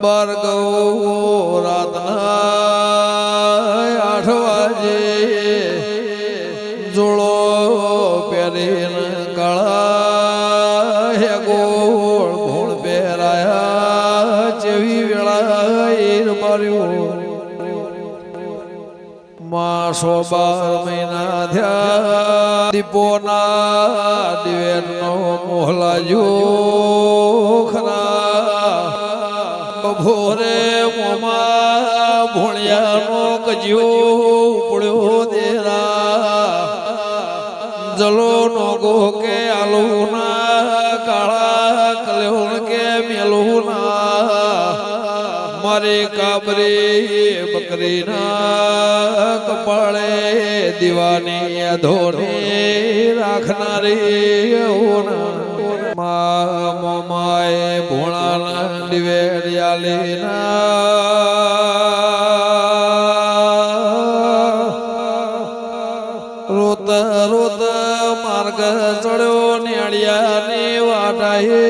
ભાર્ગવ રાતના આઠ વાજે જોડો પહેરીને કાળા હે ગોળ ગોળ પહેરાયા જેવી વેળા માર્યું. માસો બાર મહિના થયા, દીપોના દિવેરનો મોહલાજો ખરા બભોરે મોમાં ભોળિયાનો કજ્યો પડ્યો દેરા. જલો નો ગો કે આલુ ના કાળા કલ્યોણ કે મેલું ના મારે કાબરી બકરી ના કપાળે દીવાની અધોની રાખનારી ઓના. મા માએ ભોળાના દિવેડિયાલી રોત રોત માર્ગ ચડ્યો નેળિયાની વાટાએ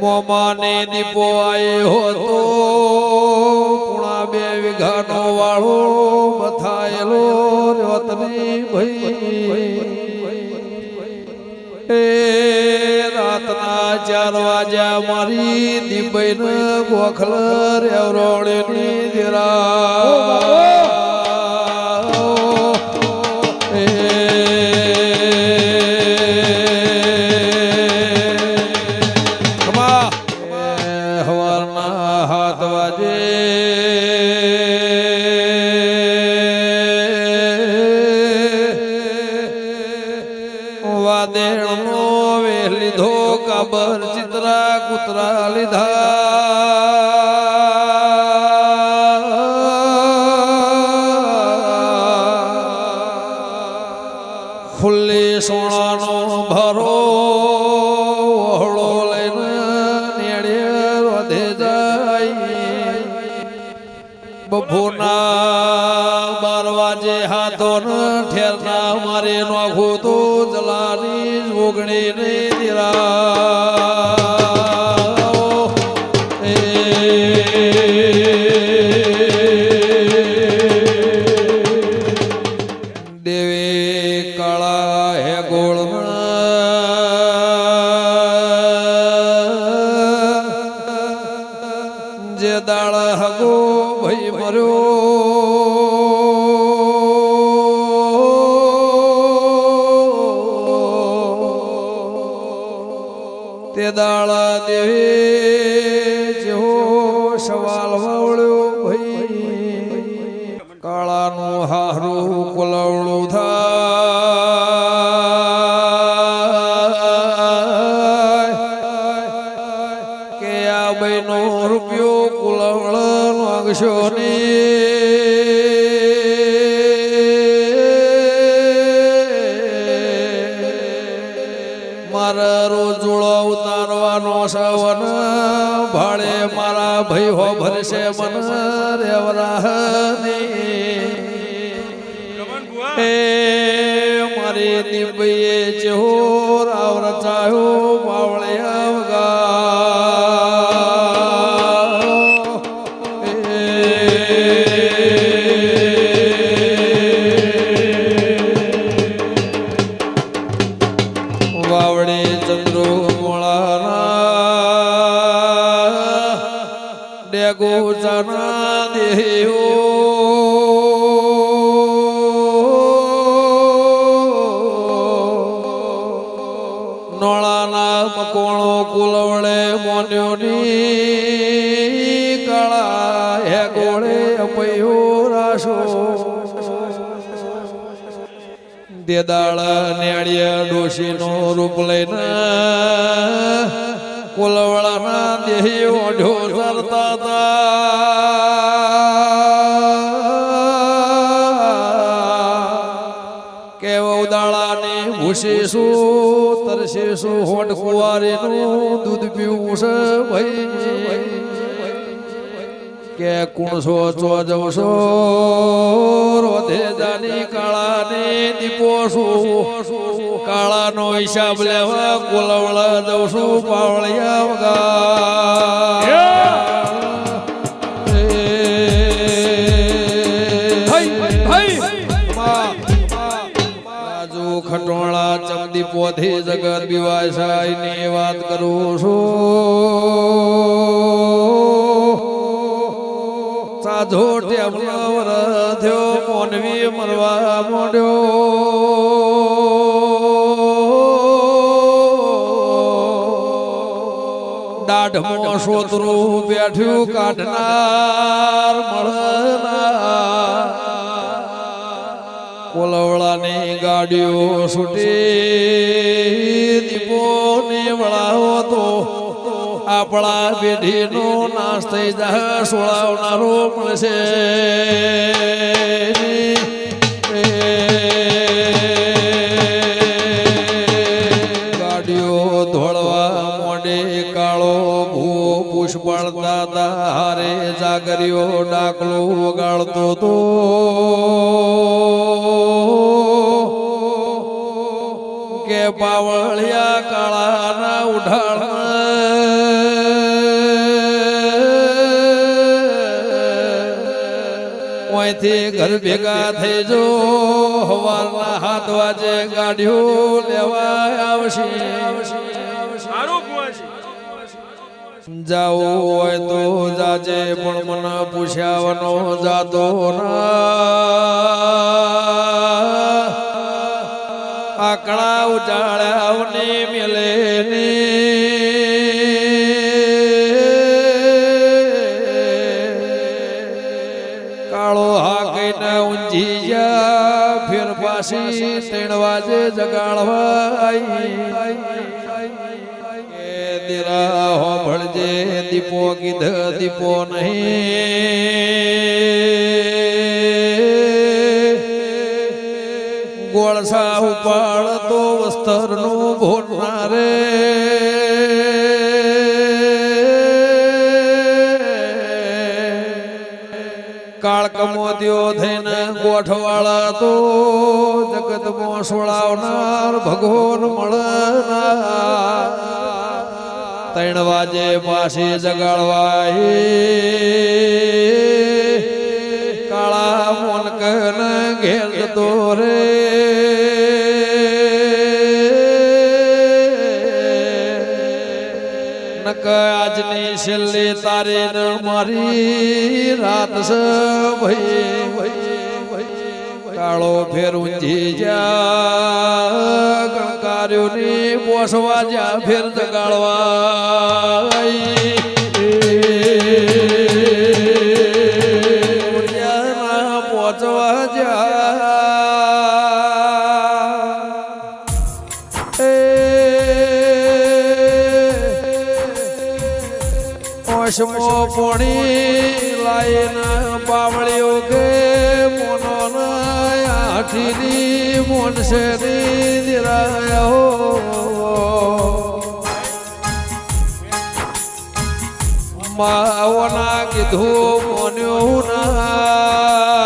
મોમાને દીપો આયો હતો. વીઘાનો વાળો બથાયેલો રતની ભાઈ. એ રાતના ચાર વાજા મારી દીપઈન ગોખલ રેવરોળની દેરા. સોનાનો ભરો વહોળો લઈને નેડે વધે જાય. બફોના બાર વાજે હાથો ઠેરના મારે નોખું તો જલાની ઓગણી ને તે દાળા દેવી જેવો સવાલ વાવળ્યો ભાઈ. કાળાનું હારું કોલવડું થાય. કે આ બહેનો રૂપિયો કુલવળ માંગશો ભાઈ હો ભરશે મન રેવરાહની એ મારી દીપીએ ચહોર કુલવણે કુલવડે મોન્યોની કળા હે ગોળે અપયો રાશો. દેદાળ, નેળિયા, ડોશીનો રૂપ લઈને કોલવળાના દેહી ઓઢો સરતા હતા. કે ઉદાળાને ભૂસીશું તરસીશું હોટ કુવારીનું દૂધ પીવું છે ભાઈ. કે કુણસો ચો જવશો રોધે જાની કાળાને દીપો શું કાળાનો હિસાબ લેવા કોલવળા જવશું પાવળિયા વગા. ખટોળા ચમદી પોથી જગત બિવાસાયની વાત કરું છું. સાધો ટેબલો થયો, મોનવી મરવા મોડ્યો. દાઢમાં સોતરું બેઠ્યું કાઢનાર મળનાર કોલવળાની ગાડીઓ છૂટી દીપોને વળાવો તો આપણા પેઢીનો નાશ થઈ જાય, સોળાવનારો મળશે. ગાડીઓ ધોળવા મોડે કાળો ભૂ પુષ્પળ દાદા હારે જાગરીઓ ડાકલો વગાડતો તો કે પાવળિયા કાળાના ઉઢાણ. ઓયથી ઘર ભેગા થઈ જો હવારના હાથ વાજે ગાડીઓ લેવા આવશે. જાવું હોય તો જાજે પણ મને પૂછ્યાવનો જાતો ના. આકડા ઉજાળ્યાવને મિલે ને. કાળો હાકીને ઊંઝી જા ફેર પાછી ત્રણ વાજે જગાડવાઈ. કે દીરા હોભળજે, દીપો કીધ, દીપો નહીં. ગોળસા ઉપાડતો વસ્તરનું ભોનારે કાળકમોદ્યો થઈને ગોઠવાળા તો જગતમાં સોળાવનાર ભગવાન મળનાર. ત્રણ વાજે પાસે જગાડવાય કાળા મોનકન ઘેર જતો રે. નક આજની છેલ્લી તારી ન મારી રાત કાળો ફેર ઊંઝી જા કંકાર્યોની પોસવા જા ફેર જગાડવા પોચવા જા ઓશમો પોણી લાઈન પાવળીઓ કે મોનો આઠીની મોનસેની દિરાયો માવના કીધું મોન્યો ના.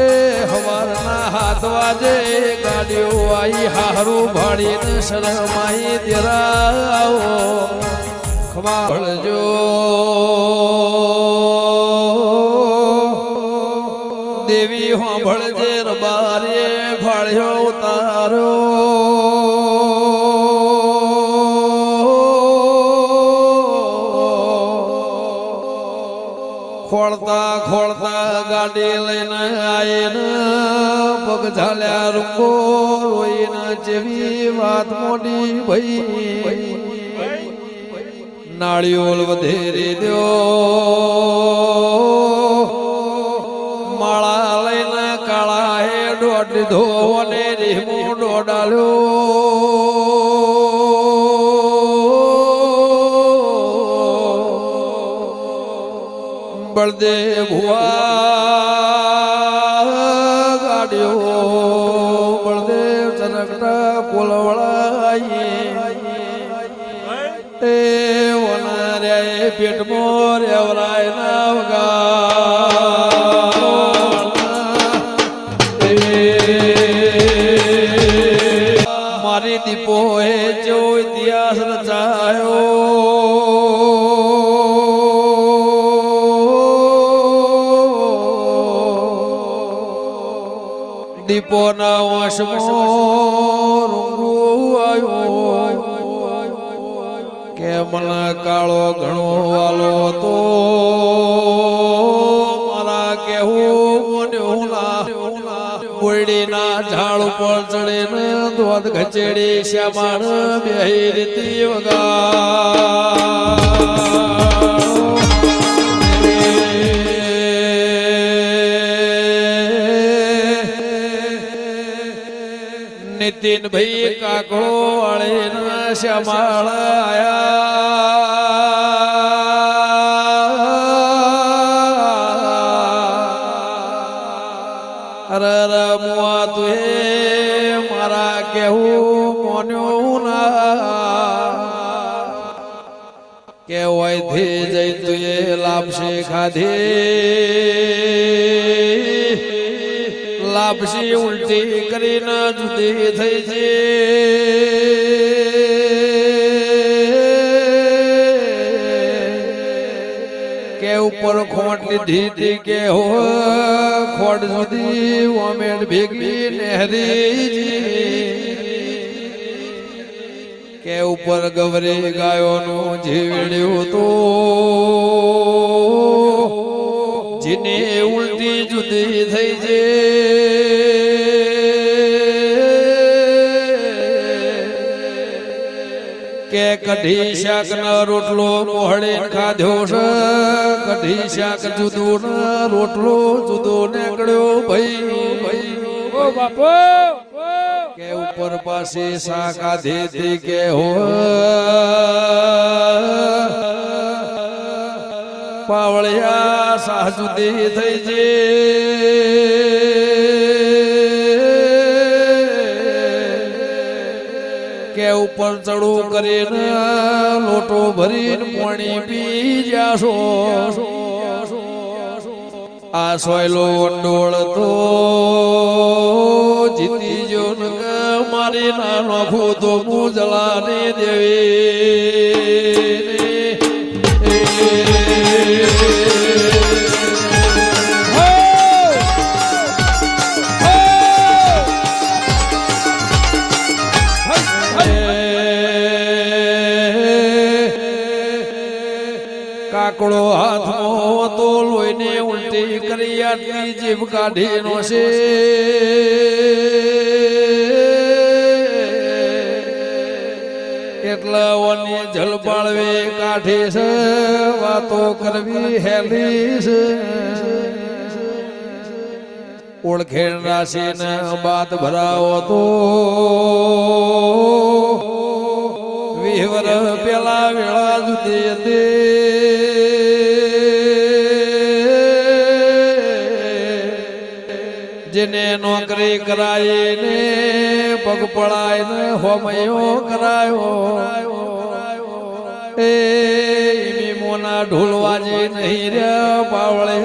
એ હવારના હાથ વાજે ગાડીઓ આઈ હારું ભાડીને શરમાઈ દેરાવો ખમા ભળજો દેવી હો ભળજે રબારે ફાળ્યો તારો ખોળતા ખોળતા ગાડી લઈને આઈને પગ ઝાલ્યા રૂપો રોઈને જેવી વાત મોડી ભઈ. નાળિયોલ વધેરી દો માળા લઈને કાળા હે દોઢ દીધો અને રીમો ડોડાલ્યો બળદેવ ભુવા ગાડીઓ. મળ્યા મોર એવરાય રેવરાય ના વગા મારી દીપો હે જો ઇતિહાસ રચાયો. દીપોના વશમાં મને કાળો ઘણો વાલો તો મારા કેવું મોન્યુના બોરડીના ઝાડ ઉપર ચડે ને દોધ ખચેડી શ્યામાણ બેહી રીતિ વગા. નીતિન ભાઈ કાકડો વાળે શ્યામાળ આયા. અરે મારા કેવું મોન્યો ના. કે વયથી જઈ તુએ લાપશે ખાધી. લાપસી ઉલટી કરીને જુદી થઈ છે. કે ઉપર ખોટ લીધી હતી કે હો ખોટ સુધી ઓમેડ ભેગી નહેરી કે ઉપર ગવરી ગાયોનું જીવડ્યું તો કઢી શાક રોટલો મોહળે ખાધો છે. કઢી શાક જુદો રોટલો જુદો નીકળ્યો ભાઈ. ભાઈ ઓ બાપો! કે ઉપર પાસે શાકા દેતી કે હો. પાવળિયા સાહજુદી થઈ છે કે ઉપર ચડું કરીને લોટો ભરીને પાણી પી જાશો. આ સોયલો વંડોળ તો જીતી જો મારી નાનો ભૂતો હું જલાને દેવી. કાકડો હાથમાં તો લોહીને ઉલટી કરી આટલી જીભ કાઢી નો છે. એટલા ઓની જલપાળવે કાઢે છે, વાતો કરવી હેલી છે. ઓળખેણ રાશિને બાદ ભરાવો તો. વિહવર પેલા વેળા જુદી હતી જેને નોકરી કરાય ને પગ પડાય ને હોમયો કરાયો. એ મોના ઢોલવાજી નહીં રે પાવળે